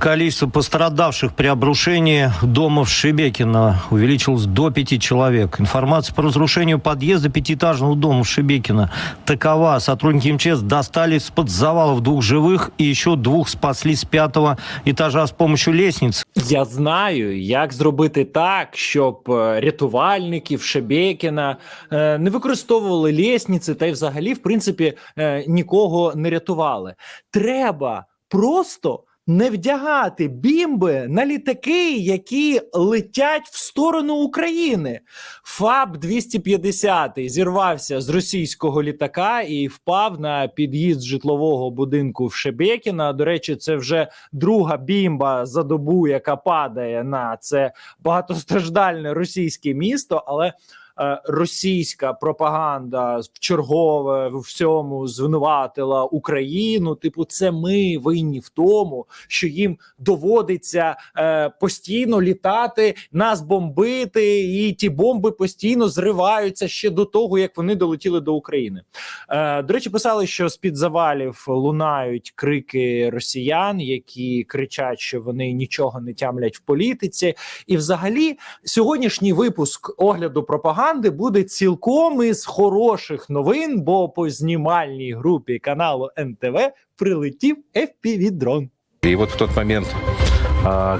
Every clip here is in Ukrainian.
Количество пострадавших при обрушении дома в Шебекино увеличилось до пяти человек. Информация по разрушению подъезда пятиэтажного дома в Шебекино такова. Сотрудники МЧС достали из-под завалов двух живых и еще двух спасли с пятого этажа с помощью лестницы. Я знаю, як зробити так, щоб е, рятувальників Шебекіна е, не використовували лісниці та й взагалі, в принципі, е, нікого не рятували. Треба просто не вдягати бімби на літаки, які летять в сторону України. ФАБ 250 зірвався з російського літака і впав на під'їзд житлового будинку в Шебекіна. До речі, це вже друга бімба за добу, яка падає на це багатостраждальне російське місто, але. Е, Російська пропаганда в чергове в всьому звинуватила Україну. Типу, це ми винні в тому, що їм доводиться е, постійно літати, нас бомбити, і ті бомби постійно зриваються ще до того, як вони долетіли до України. Е, до речі, писали, що з під завалів лунають крики росіян, які кричать, що вони нічого не тямлять в політиці. І, взагалі, сьогоднішній випуск огляду пропаганди буде цілком із хороших новин, бо по знімальній групі каналу НТВ прилетів FPV-дрон. І от в той момент,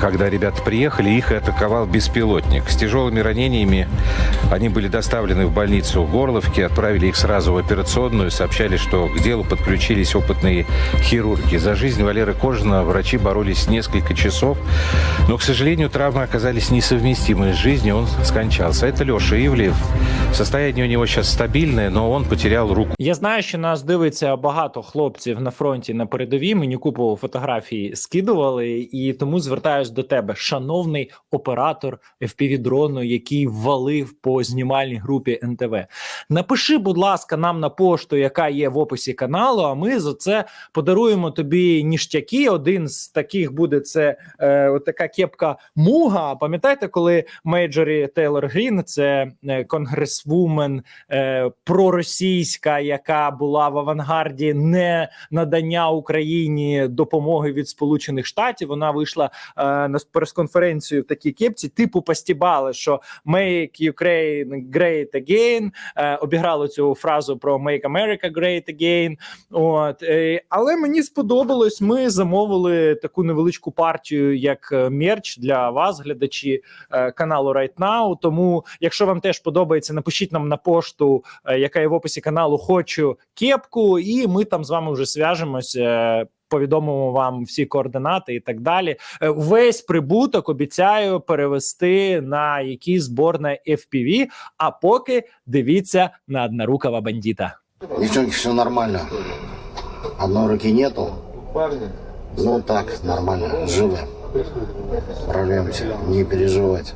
когда ребята приехали, их атаковал беспилотник. С тяжелыми ранениями они были доставлены в больницу в Горловке, отправили их сразу в операционную, сообщали, что к делу подключились опытные хирурги. За жизнь Валеры Кожина врачи боролись несколько часов, но, к сожалению, травмы оказались несовместимы с жизнью, он скончался. Это Леша Ивлев. Состояние у него сейчас стабильное, но он потерял руку. Я знаю, що нас дивиться багато хлопців на фронті на передовій. Мені купу фотографій скидували, і тому звертаюсь до тебе, шановний оператор FPV-дрону, який валив по знімальній групі НТВ. Напиши, будь ласка, нам на пошту, яка є в описі каналу. А ми за це подаруємо тобі ніштяки. Один з таких буде це е, така кепка Муга. Пам'ятаєте, коли Мейджорі Тейлор Грін, це е, конгресвумен е, проросійська, яка була в авангарді не надання Україні допомоги від Сполучених Штатів. Вона вийшла на прес-конференцію в такій кепці, типу постібали, що «Make Ukraine great again», е, обіграли цю фразу про «Make America great again». От е, але мені сподобалось. Ми замовили таку невеличку партію як е, мерч для вас, глядачі е, каналу Right Now. Тому, якщо вам теж подобається, напишіть нам на пошту, е, яка є в описі каналу. Хочу кепку, і ми там з вами вже зв'яжемося е, Повідомимо вам всі координати і так далі. Е, Весь прибуток обіцяю перевести на якийсь збор на FPV, А поки дивіться на однорукого бандита. Девчонки, все нормально. Одной руки нету. Ну так, нормально, живы. Справляемся, не переживать.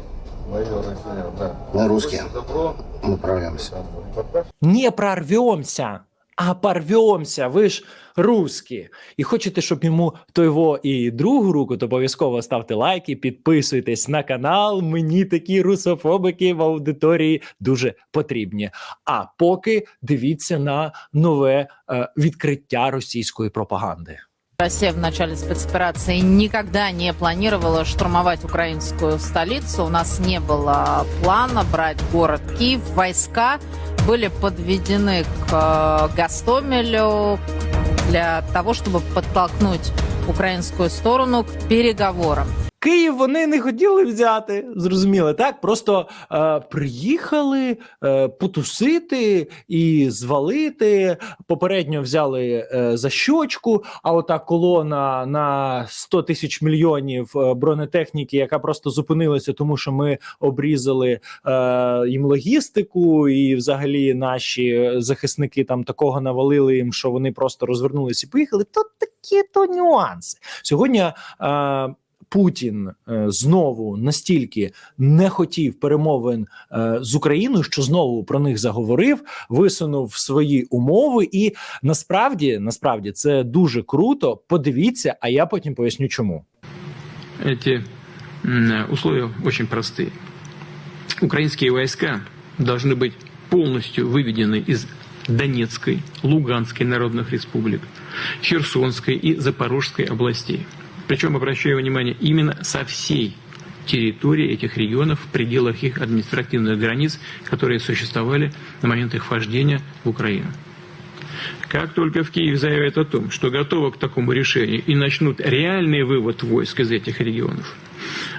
Мы русские, мы справляемся. Не прорвемся, а порвемся. Ви ж русські. І хочете, щоб йому того і другу руку, то обов'язково ставте лайки, підписуйтесь на канал. Мені такі русофобики в аудиторії дуже потрібні. А поки дивіться на нове е, відкриття російської пропаганди. Россия в начале спецоперации никогда не планировала штурмовать украинскую столицу. У нас не было плана брать город Киев. Войска были подведены к э, Гастомелю для того, чтобы подтолкнуть украинскую сторону к переговорам. Київ вони не хотіли взяти, зрозуміло, так? Просто е, приїхали е, потусити і звалити. Попередньо взяли е, за щочку, а ота колона на 100 тисяч мільйонів е, бронетехніки, яка просто зупинилася, тому що ми обрізали е, їм логістику, і взагалі наші захисники там такого навалили їм, що вони просто розвернулися і поїхали. То такі то нюанси. Сьогодні. Е, Путін е, знову настільки не хотів перемовин е, з Україною, що знову про них заговорив, висунув свої умови, і насправді, насправді, це дуже круто. Подивіться, а я потім поясню, чому. Эти м, условия очень простые. Украинские войска должны быть полностью выведены из Донецкой, Луганской народных республик, Херсонской и Запорожской областей. Причем, обращаю внимание, именно со всей территории этих регионов в пределах их административных границ, которые существовали на момент их вхождения в Украину. Как только в Киев заявят о том, что готовы к такому решению и начнут реальный вывод войск из этих регионов,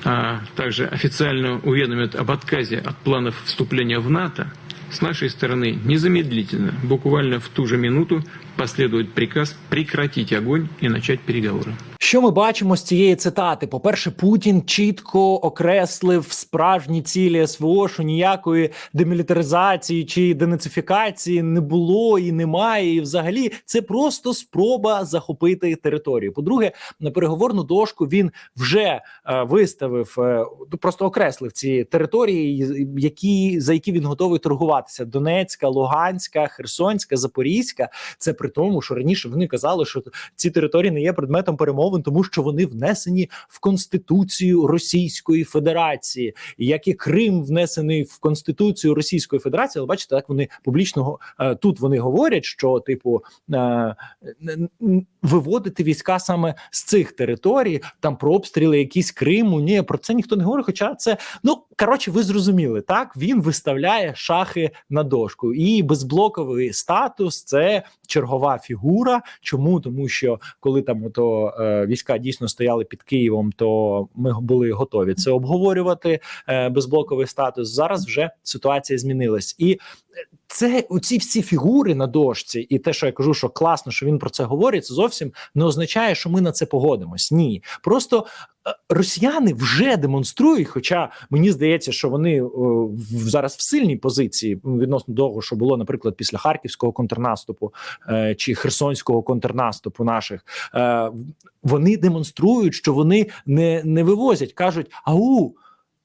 а также официально уведомят об отказе от планов вступления в НАТО, с нашей стороны незамедлительно, буквально в ту же минуту, последует приказ прекратить огонь и начать переговоры. Що ми бачимо з цієї цитати? По-перше, Путін чітко окреслив справжні цілі СВО, що ніякої демілітаризації чи денацифікації не було і немає. І взагалі це просто спроба захопити територію. По-друге, на переговорну дошку він вже е, виставив, е, просто окреслив ці території, які за які він готовий торгуватися: Донецька, Луганська, Херсонська, Запорізька. Це при тому, що раніше вони казали, що ці території не є предметом перемовин, тому що вони внесені в конституцію Російської Федерації, як і Крим внесений в конституцію Російської Федерації. Але бачите, так вони публічно е, тут вони говорять, що типу е, виводити війська саме з цих територій, там про обстріли якісь Криму. Ні, про це ніхто не говорить. Хоча це ну коротше, ви зрозуміли, так він виставляє шахи на дошку, і безблоковий статус це чергова фігура. Чому тому, що коли там ото е, війська дійсно стояли під Києвом, то ми були готові це обговорювати. Е, безблоковий статус зараз вже ситуація змінилась, і це оці всі фігури на дошці, і те, що я кажу, що класно, що він про це говорить, це зовсім не означає, що ми на це погодимось. Ні, просто росіяни вже демонструють. Хоча мені здається, що вони е, в- зараз в сильній позиції відносно того, що було, наприклад, після харківського контрнаступу е, чи херсонського контрнаступу наших. Е, вони демонструють, що вони не, не вивозять, кажуть: ау.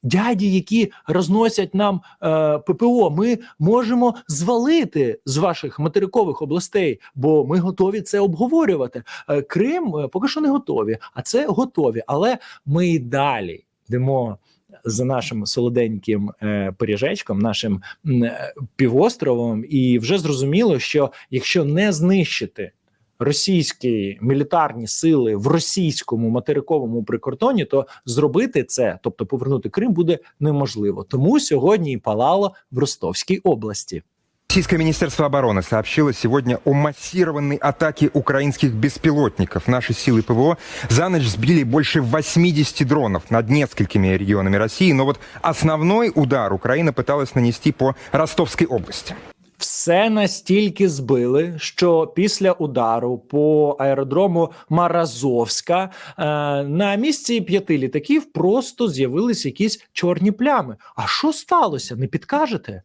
Дяді, які розносять нам е, ППО, ми можемо звалити з ваших материкових областей, бо ми готові це обговорювати. Е, Крим е, поки що не готові, а це готові. Але ми і далі йдемо за нашим солоденьким е, пиріжечком, нашим е, півостровом, і вже зрозуміло, що якщо не знищити російські мілітарні сили в російському материковому прикордоні, то зробити це, тобто повернути Крим, буде неможливо. Тому сьогодні і палало в Ростовській області. Российское Министерство обороны сообщило сегодня о массированной атаке украинских беспилотников. Наши силы ПВО за ночь сбили больше 80 дронов над несколькими регионами России. Но вот основной удар Украина пыталась нанести по Ростовской области. Все настільки збили, що після удару по аеродрому Маразовська е, на місці п'яти літаків просто з'явились якісь чорні плями. А що сталося? Не підкажете?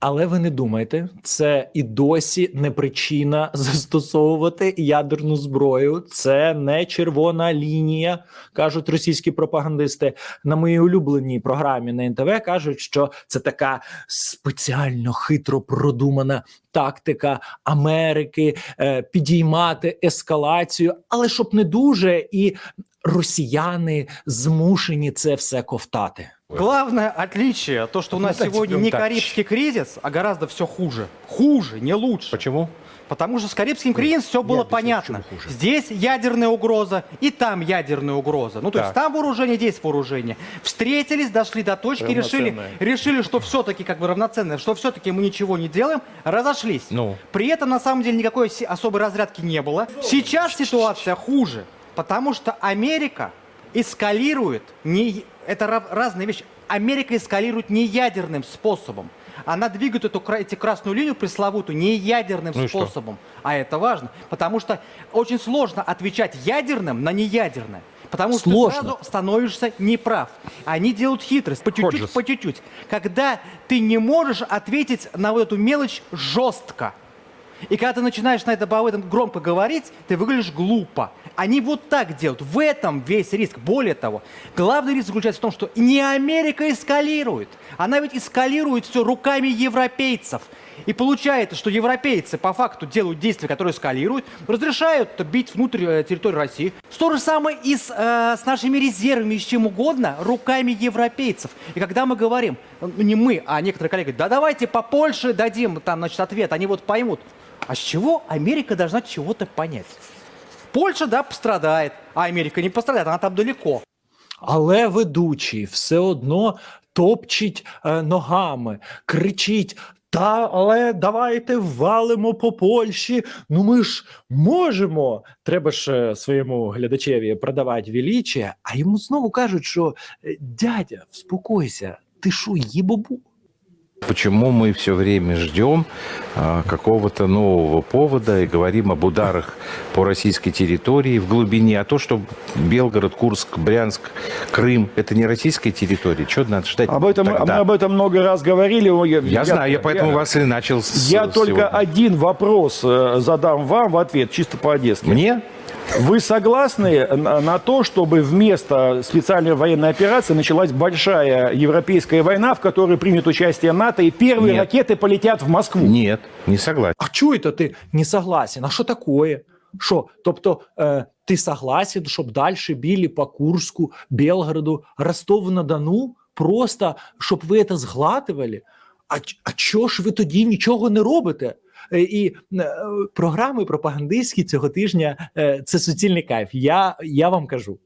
Але ви не думайте, це і досі не причина застосовувати ядерну зброю. Це не червона лінія, кажуть російські пропагандисти. На моїй улюбленій програмі на НТВ кажуть, що це така спеціально хитро продумана тактика Америки е, підіймати ескалацію, але щоб не дуже, і росіяни змушені це все ковтати. Главное отличие, то, что у нас Ну, сегодня не так. Карибский кризис, а гораздо все хуже. Хуже, не лучше. Почему? Потому что с Карибским кризисом все было объясню, понятно. почему хуже. Здесь ядерная угроза, и там ядерная угроза. Ну, то есть Так. там вооружение, здесь вооружение. Встретились, дошли до точки, решили, Равноценное. решили, что все-таки как бы равноценное, что все-таки мы ничего не делаем, разошлись. Ну. При этом, на самом деле, никакой си- особой разрядки не было. Сейчас ситуация хуже, потому что Америка эскалирует, не, это ра- разные вещи. Америка эскалирует не ядерным способом. Она двигает эту, эти красную линию пресловутую не ядерным Ну что? способом. А это важно, потому что очень сложно отвечать ядерным на неядерное. Потому что Сложно. ты сразу становишься неправ. Они делают хитрость, по чуть-чуть, по чуть-чуть. Когда ты не можешь ответить на вот эту мелочь жестко. И когда ты начинаешь на это, об этом громко говорить, ты выглядишь глупо. Они вот так делают. В этом весь риск. Более того, главный риск заключается в том, что не Америка эскалирует. Она ведь эскалирует все руками европейцев. И получается, что европейцы по факту делают действия, которые эскалируют, разрешают бить внутрь э, территории России. То же самое и с, э, с нашими резервами, с чем угодно, руками европейцев. И когда мы говорим, ну, не мы, а некоторые коллеги, да давайте по Польше дадим там, значит, ответ, они вот поймут. А с чего Америка должна чего-то понять? Польша, да, пострадает, а Америка не пострадает, она там далеко. Але ведучий все одно топчить е, ногами, кричить. Та, але давайте валимо по Польщі. Ну ми ж можемо. Треба ж е, своєму глядачеві продавати величие, а йому знову кажуть, що е, дядя, вспокойся, ти що, їбобу? Почему мы все время ждем а, какого-то нового повода и говорим об ударах по российской территории в глубине, а то, что Белгород, Курск, Брянск, Крым – это не российская территория, что надо ждать Об этом, мы тогда? об этом много раз говорили. Я, Я, знаю, я поэтому вас и начал с Я с только сегодня. один вопрос э, задам вам в ответ, чисто по-одесски. Мне? Вы согласны на, на то, чтобы вместо специальной военной операции началась большая европейская война, в которой примет участие НАТО, и первые Нет. ракеты полетят в Москву? Нет, не согласен. А чуєте, ти не согласен? А що такое? Що? Тобто, е, ти согласен, щоб далі білі по Курску, Белгороду, Ростову-на-Дону, просто щоб ви це згладували? А, ч- а чого ж ви тоді нічого не робите? Е, І е, програми пропагандистські цього тижня е, це суцільний кайф. Я, я вам кажу.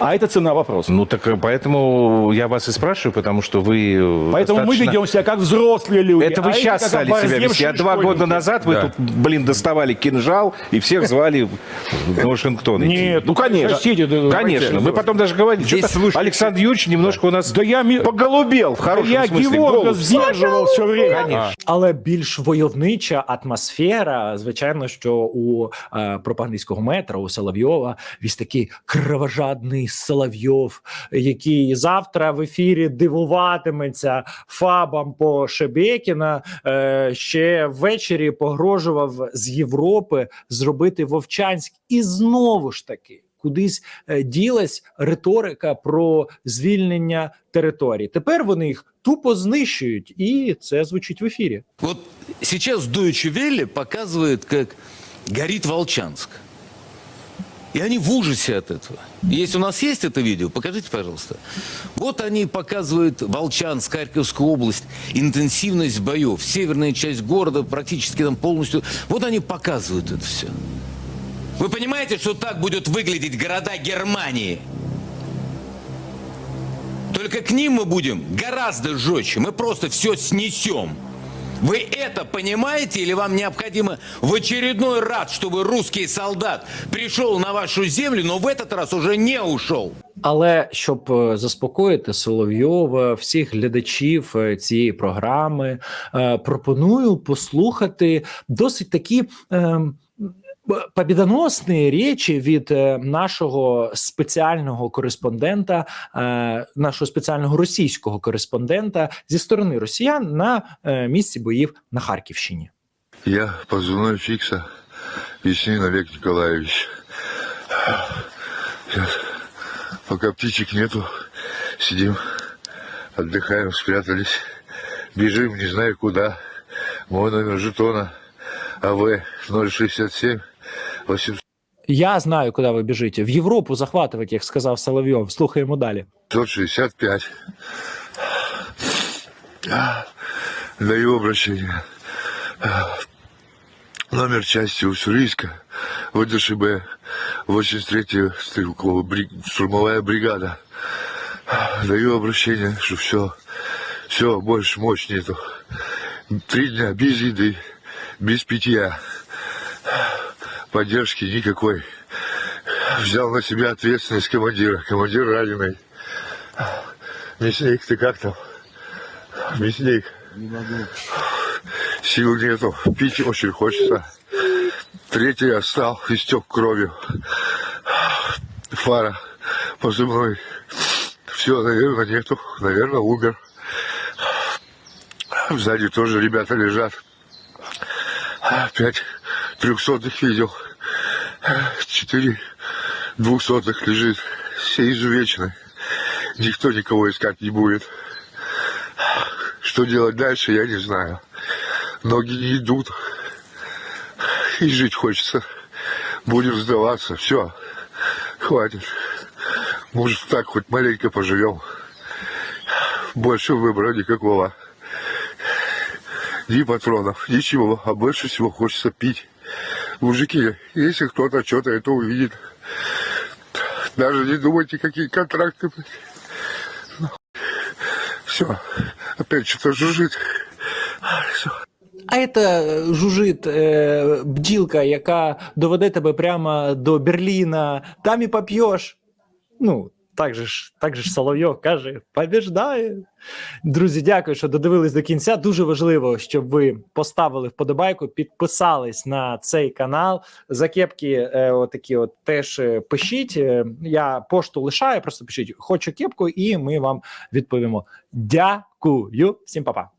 А это цена вопроса. Ну так э, поэтому я вас и спрашиваю, потому что вы э, Поэтому мы достаточно- ведем себя как взрослые люди. Это вы а сейчас стали себя вести. А два года назад вы тут, блин, доставали кинжал и всех звали в Вашингтон. идти. Нет, ну конечно. соседи, да, Конечно. Мы потом даже говорили, Здесь, слушайте, Александр Юрьевич немножко у нас Да я, ми- поголубел в хорошем я смысле. Геворга голос. сдерживал все время. Конечно. Але більш войовнича атмосфера, звичайно, що у пропагандистського метра у Соловйова весь такий кровожадний Соловйов, який завтра в ефірі дивуватиметься фабам по Шебекіна. Е, ще ввечері погрожував з Європи зробити Вовчанськ, і знову ж таки. Кудись е, ділась риторика про звільнення територій. Тепер вони їх тупо знищують, і це звучить в ефірі. Вот сейчас Deutsche Welle показывает, как горит Волчанск. И они в ужасе от этого. Если у нас есть это видео, покажите, пожалуйста. Вот они показывают Волчанск, Харьковскую область, интенсивность боев, северная часть города практически там полностью. Вот они показывают это все. Вы понимаете, что так будут выглядеть города Германии? Только к ним мы будем гораздо жестче. Мы просто все снесем. Вы это понимаете или вам необходимо в очередной раз, чтобы русский солдат пришел на вашу землю, но в этот раз уже не ушел? Але щоб е, заспокоїти Соловйова, всіх глядачів е, цієї програми, е, пропоную послухати досить такі. е, б- Побідоносні речі від е, нашого спеціального кореспондента, е, нашого спеціального російського кореспондента зі сторони росіян на е, місці боїв на Харківщині. Я позывной Фикса, Веснин Олег Николаевич. Сейчас, пока нету, сидим, отдыхаем, спрятались, бежим не знаю куда. Мой номер жетона АВ 067 800. Я знаю, куди ви біжите. В Європу захватувати, як сказав Соловйов. Слухаємо далі. 565. Даю обращение. Номер части Уссурийска, ВДШБ, 83-я стрелковая бри- штурмовая бригада. Даю обращение, что все, все, больше мощь нету. Три дня без еды, без питья. Поддержки никакой. Взял на себя ответственность командира. Командир раненый. Мясник, ты как там? Мясник. Не могу. Сил нету. Пить очень хочется. Третий остал, истек кровью. Фара позывной. Все, наверное, нету. Наверное, умер. Сзади тоже ребята лежат. Пять трехсотых видел. Четыре двухсотых лежит. Все изувечены. Никто никого искать не будет. Что делать дальше, я не знаю. Ноги не идут. И жить хочется. Будем сдаваться. Все. Хватит. Может, так хоть маленько поживем. Больше выбора никакого. ни патронов, ничего, а больше всего хочется пить Мужики, если кто-то что-то это увидит, даже не думайте, какие контракты. Все, опять что-то жужжит. Все. А це жужить е, бджілка, яка доведе тебе прямо до Берліна, там і поп'єш. Ну, так же ж, так же ж Соловйов каже: побіждає. Друзі, дякую, що додивились до кінця. Дуже важливо, щоб ви поставили вподобайку, підписались на цей канал. Закепки е, отакі от теж е, пишіть. Е, Я пошту лишаю, просто пишіть хочу кепку, і ми вам відповімо. Дякую. Всім па-па.